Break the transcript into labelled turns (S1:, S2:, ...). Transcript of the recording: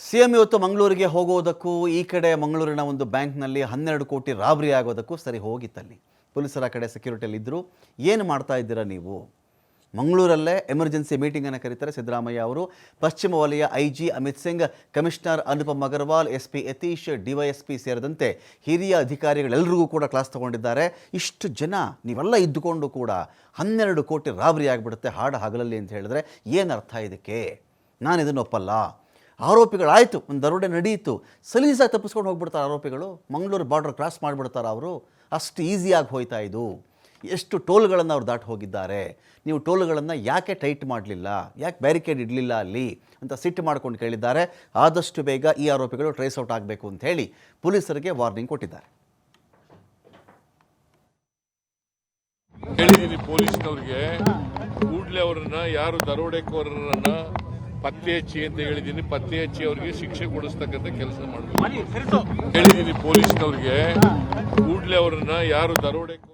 S1: CM ಇವತ್ತು ಮಂಗಳೂರಿಗೆ ಹೋಗೋದಕ್ಕೂ ಈ ಕಡೆ ಮಂಗಳೂರಿನ ಒಂದು ಬ್ಯಾಂಕ್ನಲ್ಲಿ ಹನ್ನೆರಡು ಕೋಟಿ ರಾಬರಿ ಆಗೋದಕ್ಕೂ ಸರಿ ಹೋಗಿತ್ತಲ್ಲಿ. ಪೊಲೀಸರ ಕಡೆ ಸೆಕ್ಯೂರಿಟಿಯಲ್ಲಿ ಇದ್ದರು ಏನು ಮಾಡ್ತಾ ಇದ್ದೀರಾ ನೀವು? ಮಂಗಳೂರಲ್ಲೇ ಎಮರ್ಜೆನ್ಸಿ ಮೀಟಿಂಗನ್ನು ಕರೀತಾರೆ ಸಿದ್ದರಾಮಯ್ಯ ಅವರು. ಪಶ್ಚಿಮ ವಲಯ I G Amit Singh, commissioner Anupam Agarwal S P Yatish DYSP ಸೇರಿದಂತೆ ಹಿರಿಯ ಅಧಿಕಾರಿಗಳೆಲ್ಲರಿಗೂ ಕೂಡ ಕ್ಲಾಸ್ ತಗೊಂಡಿದ್ದಾರೆ. ಇಷ್ಟು ಜನ ನೀವೆಲ್ಲ ಇದ್ದುಕೊಂಡು ಕೂಡ ಹನ್ನೆರಡು ಕೋಟಿ ರಾಬರಿ ಆಗಿಬಿಡುತ್ತೆ ಹಾಡು ಹಗಲಲ್ಲಿ ಅಂತ ಹೇಳಿದ್ರೆ ಏನು ಅರ್ಥ ಇದಕ್ಕೆ? ನಾನು ಇದನ್ನು ಒಪ್ಪಲ್ಲ. ಆರೋಪಿಗಳಾಯಿತು. ಒಂದು ದರೋಡೆ ನಡೆಯಿತು. ಸಲೀಸಾಗಿ ತಪ್ಪಿಸ್ಕೊಂಡು ಹೋಗ್ಬಿಡ್ತಾರೆ ಆರೋಪಿಗಳು. ಮಂಗಳೂರು ಬಾರ್ಡರ್ ಕ್ರಾಸ್ ಮಾಡಿಬಿಡ್ತಾರೆ ಅವರು. ಅಷ್ಟು ಈಸಿಯಾಗಿ ಹೋಯ್ತಾ ಇದು. ಎಷ್ಟು ಟೋಲ್ಗಳನ್ನು ಅವ್ರು ದಾಟಿ ಹೋಗಿದ್ದಾರೆ. ನೀವು ಟೋಲ್ಗಳನ್ನು ಯಾಕೆ ಟೈಟ್ ಮಾಡಲಿಲ್ಲ? ಯಾಕೆ ಬ್ಯಾರಿಕೇಡ್ ಇಡಲಿಲ್ಲ ಅಲ್ಲಿ? ಅಂತ ಸಿಟ್ಟು ಮಾಡ್ಕೊಂಡು ಕೇಳಿದ್ದಾರೆ. ಆದಷ್ಟು ಬೇಗ ಈ ಆರೋಪಿಗಳು ಟ್ರೇಸ್ ಔಟ್ ಆಗಬೇಕು ಅಂತ ಹೇಳಿ ಪೊಲೀಸರಿಗೆ ವಾರ್ನಿಂಗ್ ಕೊಟ್ಟಿದ್ದಾರೆ.
S2: ಹೇಳಿದ್ದೀನಿ ಪೊಲೀಸ್ನವ್ರಿಗೆ. ಕೂಡಲೇ ಅವರನ್ನ, ಯಾರು ದರೋಡೆಕೋರರನ್ನ ಪತ್ತೆ ಹಚ್ಚಿ ಅಂತ ಹೇಳಿದ್ದೀನಿ. ಪತ್ತೆ ಹಚ್ಚಿ ಅವರಿಗೆ ಶಿಕ್ಷೆ ಕೊಡಿಸ್ತಕ್ಕಂಥ ಕೆಲಸ ಮಾಡಬೇಕು. ಹೇಳಿದ್ದೀನಿ ಪೊಲೀಸ್ನವ್ರಿಗೆ. ಕೂಡಲೇ ಅವರನ್ನ ಯಾರು ದರೋಡೆಕೋರ